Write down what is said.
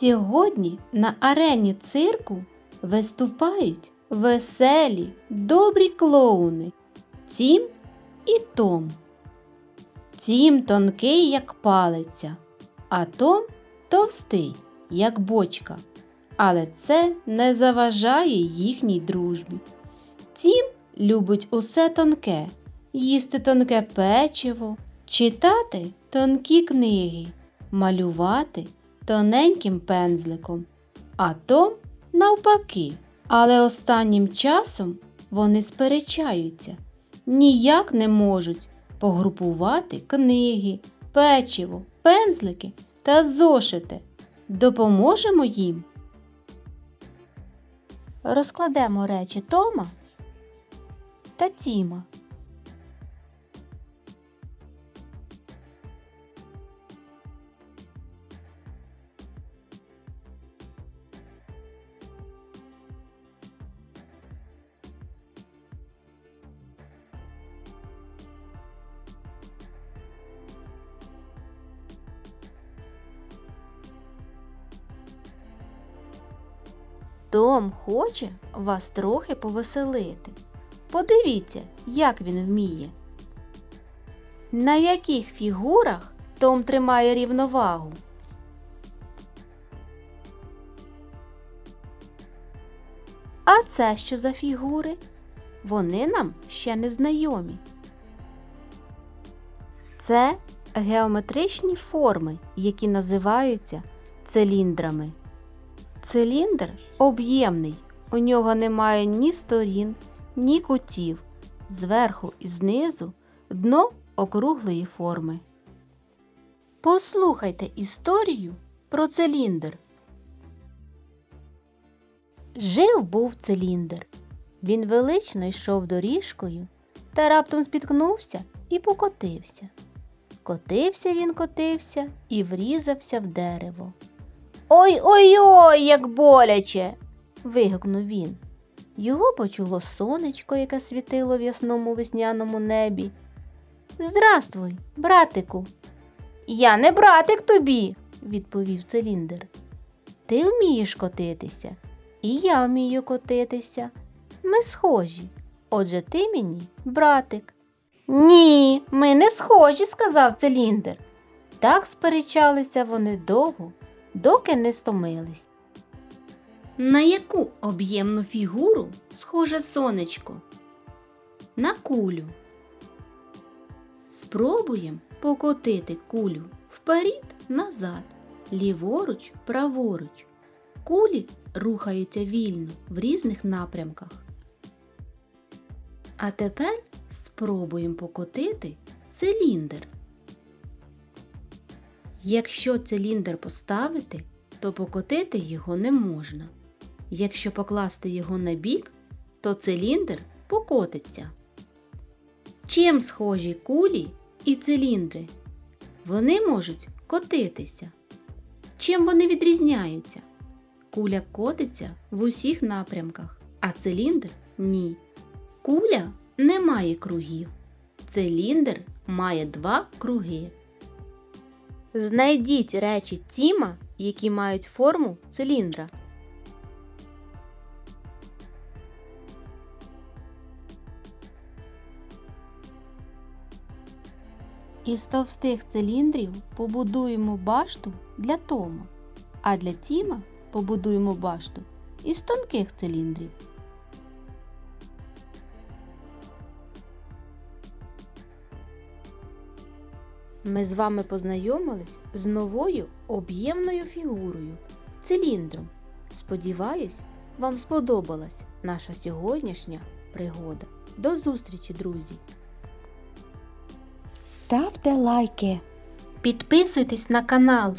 Сьогодні на арені цирку виступають веселі, добрі клоуни Тім і Том. Тім тонкий, як палиця, а Том товстий, як бочка. Але це не заважає їхній дружбі. Тім любить усе тонке, їсти тонке печиво, читати тонкі книги, малювати тоненьким пензликом, а Том навпаки. Але останнім часом вони сперечаються, ніяк не можуть погрупувати книги, печиво, пензлики та зошити. Допоможемо їм. Розкладемо речі Тома та Тіма. Том хоче вас трохи повеселити. Подивіться, як він вміє. На яких фігурах Том тримає рівновагу? А це що за фігури? Вони нам ще не знайомі. Це геометричні форми, які називаються циліндрами. Циліндр об'ємний, у нього немає ні сторін, ні кутів. Зверху і знизу дно округлої форми. Послухайте історію про циліндр. Жив був циліндр. Він велично йшов доріжкою та раптом спіткнувся і покотився. Котився він, котився і врізався в дерево. Ой ой ой, як боляче. вигукнув він. Його почуло сонечко, яке світило в ясному весняному небі. Здравствуй, братику. Я не братик тобі, відповів циліндр. Ти вмієш котитися, і я вмію котитися. Ми схожі. Отже, ти мені братик. Ні, ми не схожі, сказав циліндр. Так сперечалися вони довго, доки не стомились. На яку об'ємну фігуру схоже сонечко? На кулю. Спробуємо покотити кулю вперед, назад, ліворуч, праворуч. Кулі рухаються вільно в різних напрямках. А тепер спробуємо покотити циліндр. Якщо циліндр поставити, то покотити його не можна. Якщо покласти його на бік, то циліндр покотиться. Чим схожі кулі і циліндри? Вони можуть котитися. Чим вони відрізняються? Куля котиться в усіх напрямках, а циліндр ні. Куля не має кругів. Циліндр має два круги. Знайдіть речі Тіма, які мають форму циліндра. Із товстих циліндрів побудуємо башту для Тома, а для Тіма побудуємо башту із тонких циліндрів. Ми з вами познайомились з новою об'ємною фігурою циліндром. Сподіваюсь, вам сподобалась наша сьогоднішня пригода. До зустрічі, друзі! Ставте лайки. Підписуйтесь на канал.